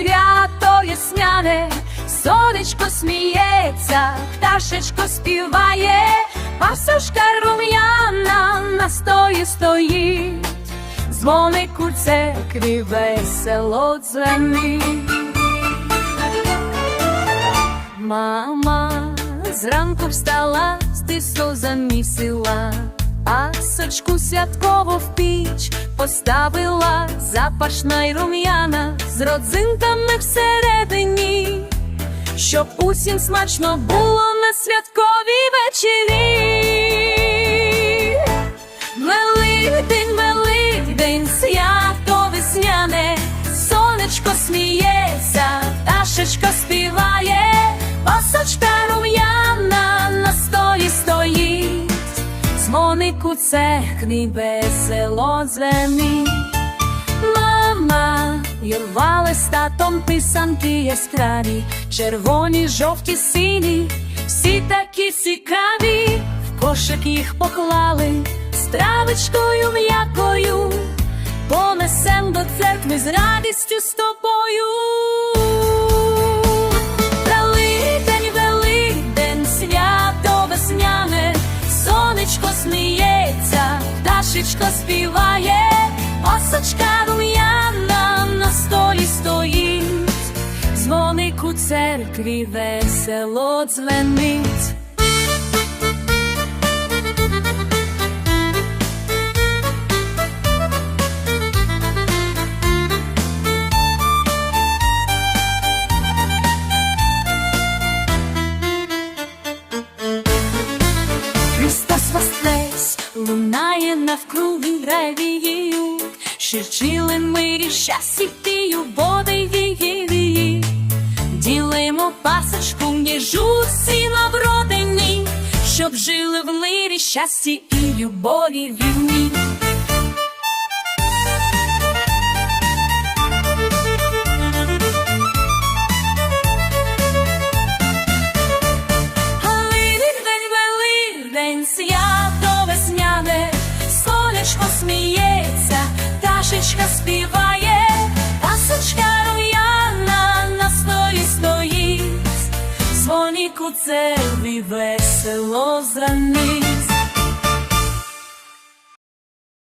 свято ясняне, сонечко сміється, пташечко співає, пасушка рум'яна на стої стоїть, дзвоник у церкві весело дзвенить. Мама зранку встала, стисо замісила пасочку святково в піч поставила, запашна й рум'яна з родзинками всередині, щоб усім смачно було на святковій вечері. Церкві весело дзвенить. Мама Юрвали з татом писанки яскраві, червоні, жовті, сині, всі такі цікаві, в кошик їх поклали з травичкою м'якою, понесем до церкви з радістю з тобою. Пташечко співає, осочка рум'яна на столі стоїть, дзвоник у церкві весело дзвенить. Воскрес, лунає навкруги ревіють, що вчили мирі, щастя ти любові вірі. Ділимо пасочку, ніжу сіно в родині, щоб жили в мирі, щасті і любові вільні. Пташечка співає, пасочка рояна на столі стоїть, дзвоник у церкві весело зранить.